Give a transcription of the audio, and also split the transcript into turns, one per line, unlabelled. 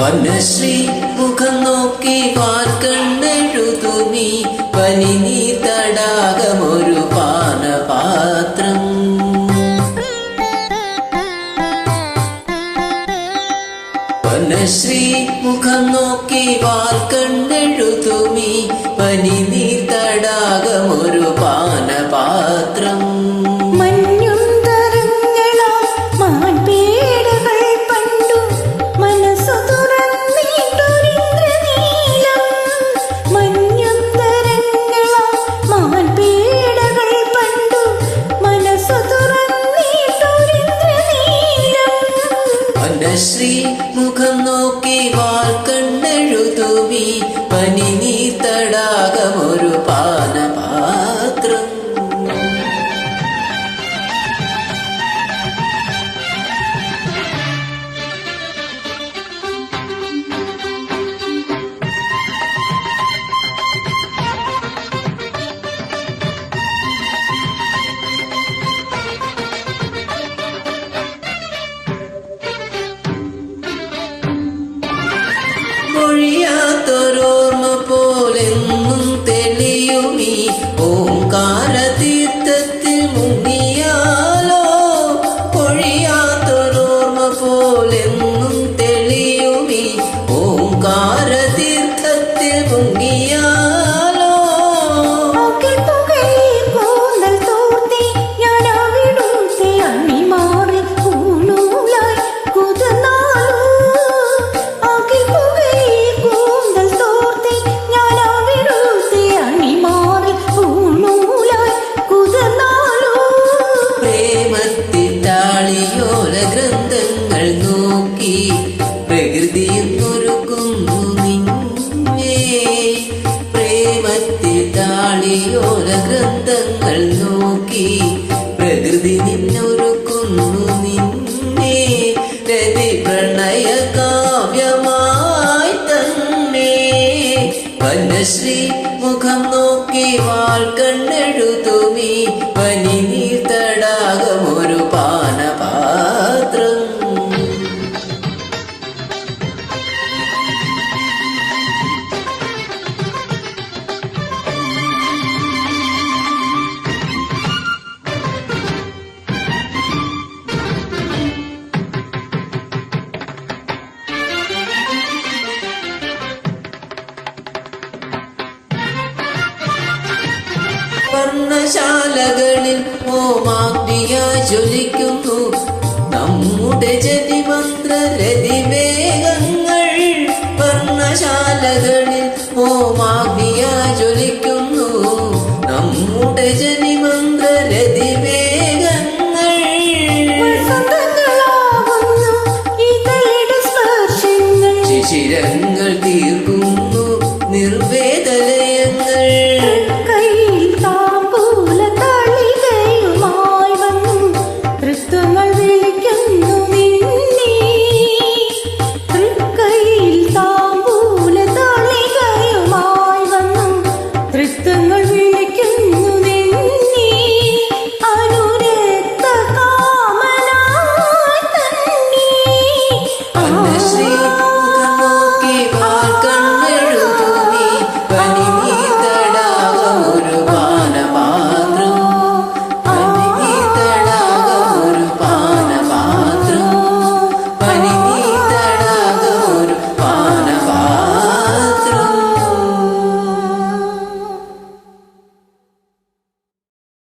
വനശ്രീ മുഖം നോക്കി വാർക്കണ്ണെഴുതുമി പനി നീ തടാകമൊരു പാനപാത്രം. വനശ്രീ മുഖം നോക്കി വാർക്കണ്ണെഴുതുമി പനി നീ തടാകമൊരു പാനപാത്രം. വനശ്രീ പ്രകൃതിയും ഒരുക്കുന്നു നിന്നെ പ്രേമത്തിൽ താളിയോല ഗ്രന്ഥങ്ങൾ നോക്കി പ്രകൃതി നിന്നൊരുക്കുന്നു നിന്നെ രതി പ്രണയ കാവ്യമായി തന്നെ. വനശ്രീ മുഖം നോക്കി വാൾ കണ്ണെഴുതുമീ. പനി നീർ പാനപാത്രം വർണശാലകളിൽ ഹോമാഗ്നിയ ജ്വലിക്കുന്നു. നമ്മുടെ ജനിമന്ത്ര രതിവേഗങ്ങൾ വർണശാലകളിൽ ഹോമാഗ്നിയ ജ്വലിക്കുന്നു. നമ്മുടെ ജനിമന്ത്ര രതിവേഗങ്ങൾ
ശിരങ്ങൾ ഇതളുടെ